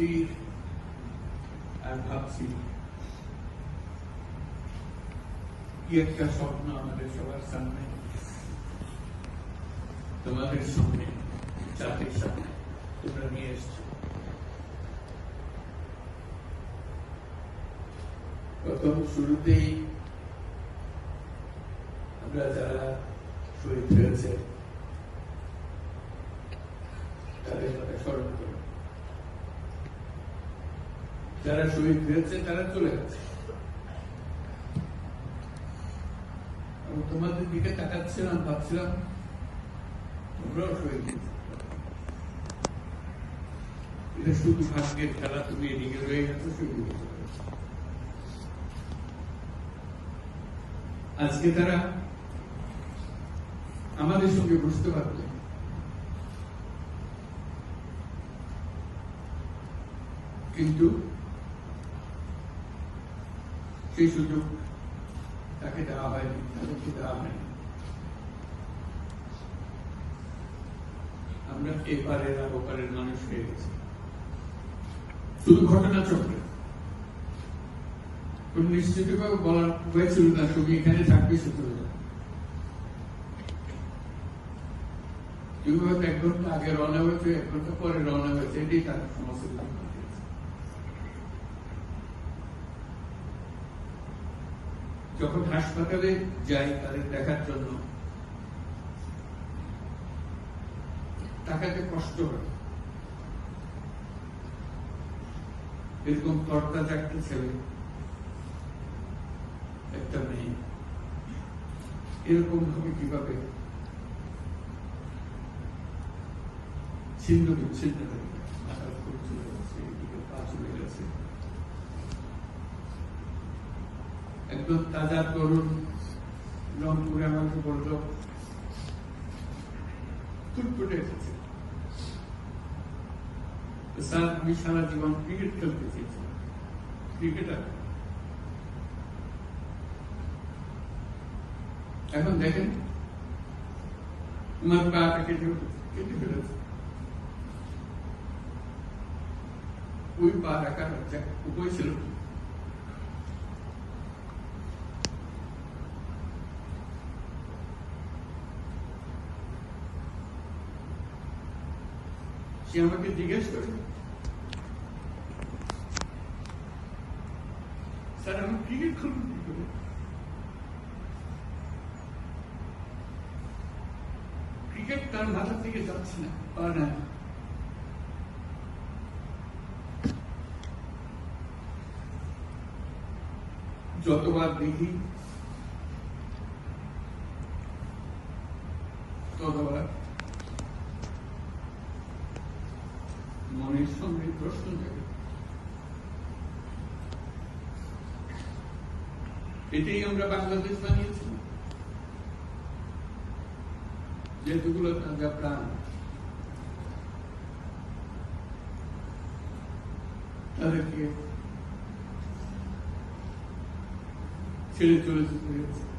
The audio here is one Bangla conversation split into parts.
স্থির আর ভাবছি কি একটা স্বপ্ন আমাদের সবার সামনে তোমাদের সামনে জাতির সামনে তোমরা নিয়ে এসছো প্রথম শুরুতেই আমরা যারা শহীদ হয়েছে তাদের কথা স্মরণ করো যারা শহীদ হয়েছে, তারা চলে গেছে। তোমাদের দিকে তাকাচ্ছিলাম, ভাবছিলাম, তোমরাও শহীদ হয়েছে। এটা শুধু ভাগ্যের খেলা, তুমি এদিকে রয়ে গেছো শহীদ আজকে তারা আমাদের সঙ্গে বুঝতে পারবে। কিন্তু সেই সুযোগ তাকে দেওয়া হয়নি তাদেরকে দেওয়া হয়নি? আমরা এপারের আর ওপারের মানুষ হয়ে গেছি। শুধু ঘটনা চক্রে কোন নিশ্চিতভাবে বলার হয়েছিল না, তুমি এখানে থাকবে সে চলে যাবে তুমি হয়তো এক ঘণ্টা আগে রওনা হয়েছে, এক ঘণ্টা পরে রওনা হয়েছে, এটাই তার সমস্ত যখন হাসপাতালে যাই তাদের দেখার জন্য, তাকাতে কষ্ট হয়। এরকম একটা ছেলে, একটা মেয়ে, এরকম ভাবে কীভাবে ছিন্ন বিচ্ছিন্ন হয়ে গেছে। একদম তাজা তরুণ রংপুরে আমাকে বলল ফুটফুটে এসেছে। স্যার, আমি সারা জীবন ক্রিকেট খেলতে চেয়েছিলাম ক্রিকেটার এখন দেখেন তোমার পাটা কেটে কেটে ফেলেছে। ওই পা রাখার উপায় ছিল না। আমাকে জিজ্ঞেস করে? স্যার, আমি ক্রিকেট খেলব কি করে? ক্রিকেট তার মাথা থেকে যাচ্ছে না পারে না। যতবার দেখি, ততবার মনের সঙ্গে প্রশ্ন জাগে এটাই আমরা বাংলাদেশ বানিয়েছিলাম যেগুলো তাজা প্রাণ তাদেরকে ছেড়ে চলে যেতে হয়েছে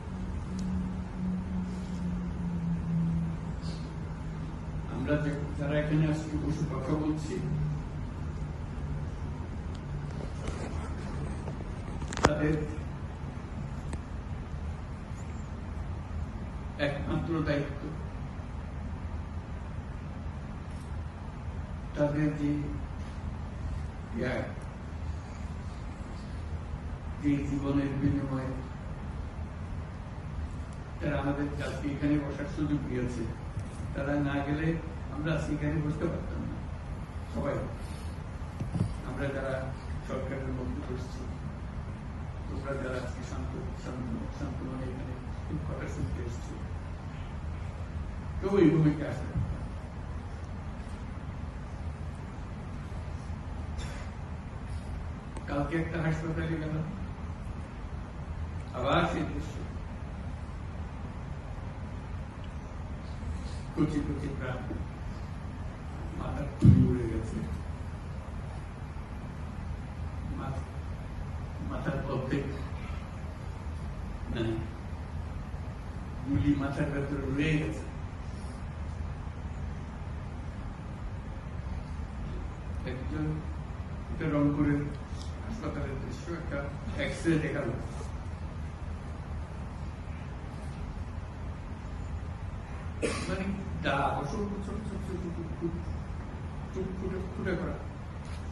আমরা যারা এখানে আজকে বসে কথা বলছি তাদের একমাত্র দায়িত্ব তাদের যে যে জীবনের বিনিময়ে তারা আমাদের আজকে এখানে বসার সুযোগ দিয়েছে তারা না গেলে আমরা এখানে বসতে পারতাম না। সবাই। আমরা যারা সরকারের মধ্যে বসছি, তোমরা যারা আজকে শান্ত শান্ত মনে এখানে কথা শুনতে এসছো কেউ এই ভূমিকা আসে কালকে একটা হাসপাতালে গেল। আবার সেই দৃশ্য। কচি কচি প্রাণ উড়ে গেছে মাথার অর্ধেক গুলি মাথার ভেতরে রয়ে গেছে একজন একটা রংপুরের হাসপাতালের দৃশ্য একটা এক্স রে দেখাল মানে দাগ অসংখ্য ছোট ছোট ছোট চুপ ফুটে ফুটে করা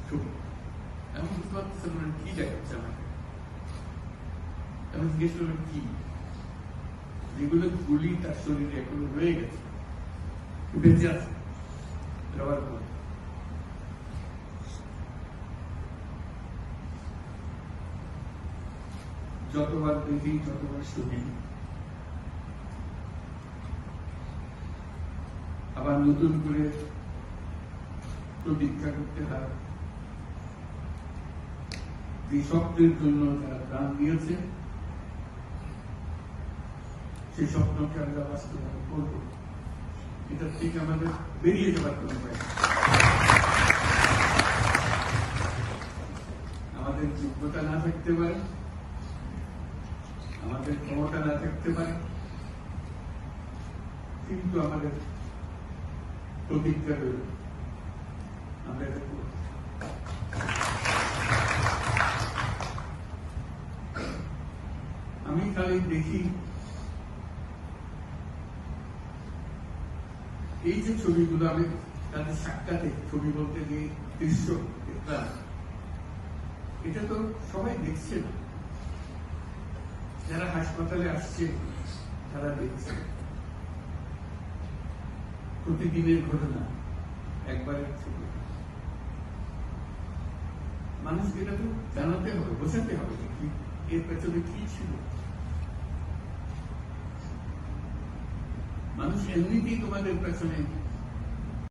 চুপ এমন কি দেখাচ্ছে আমি জিজ্ঞেস কি যেগুলো রয়ে যতবার দেখি ততবার শুনি আবার নতুন করে প্রতীক্ষা করতে হয়। স্বপ্নের জন্য যারা প্রাণ দিয়েছে সেই স্বপ্নকে আমরা বাস্তবায়ন করব। এটার থেকে আমাদের বেরিয়ে যাবার কোনো উপায় আমাদের যোগ্যতা না থাকতে পারে, আমাদের ক্ষমতা না থাকতে পারে, কিন্তু আমাদের প্রতিজ্ঞা রইল। আমি খালি দেখি এই যে ছবিগুলো আমি তাদের সাক্ষাতে ছবি বলতে যে দৃশ্য এটা তো সবাই দেখছে না। যারা হাসপাতালে আসছে, তারা দেখছে। প্রতিদিনের ঘটনা, একবারের ছবি। মানুষকে এটা তো জানাতে হবে, বোঝাতে হবে এর পেছনে কি ছিল। মানুষ এমনিতেই তোমাদের পেছনে